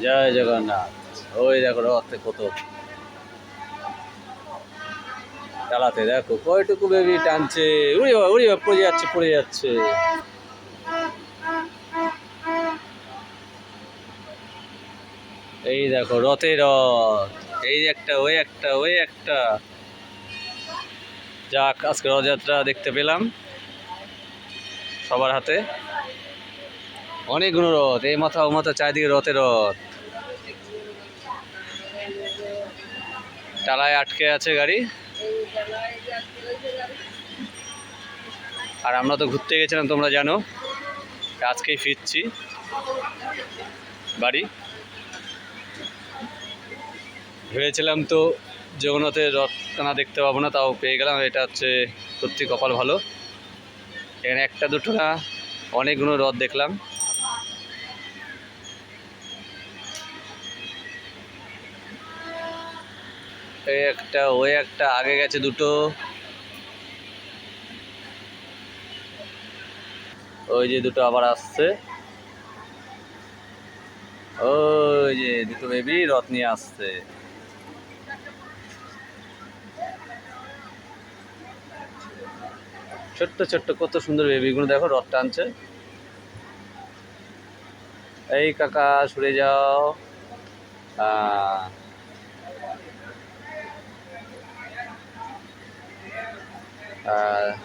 জয় জগন্নাথ। ওই দেখো রথে কত। চালাতে দেখো, কয়টুকু বেবি টানছে। উড়ি বাবা উড়ি বাবা, পড়ে যাচ্ছে পড়ে যাচ্ছে। এই দেখো রথে রথ। এই একটা, ওই একটা ওই একটা। যাক, আজকে রথযাত্রা দেখতে পেলাম সবার হাতে। অনেকগুলো রথ এই মাথা, ও মাথা চারিদিকে রথে রথ। টালায় আটকে আছে গাড়ি। আর আমরা তো ঘুরতে গেছিলাম, তোমরা জানো। আজকেই ফিরছি। বাড়ি। ভেবেছিলাম তো জগন্নাথের রথ টানা দেখতে পাবো না, তাও পেয়ে গেলাম। এটা হচ্ছে সত্যি কপাল ভালো। এখানে একটা দুটো না, অনেকগুলো রথ দেখলাম। একটা ওই একটা, আগে গেছে দুটো। ওই যে দুটো আবার আসছে। ওই যে দুটো বেবি রথ নিয়ে আসছে। ছোট্ট ছোট্ট, কত সুন্দর বেবিগুলো দেখো, রথ টানছে। এই কাকা, সরে যাও। 呃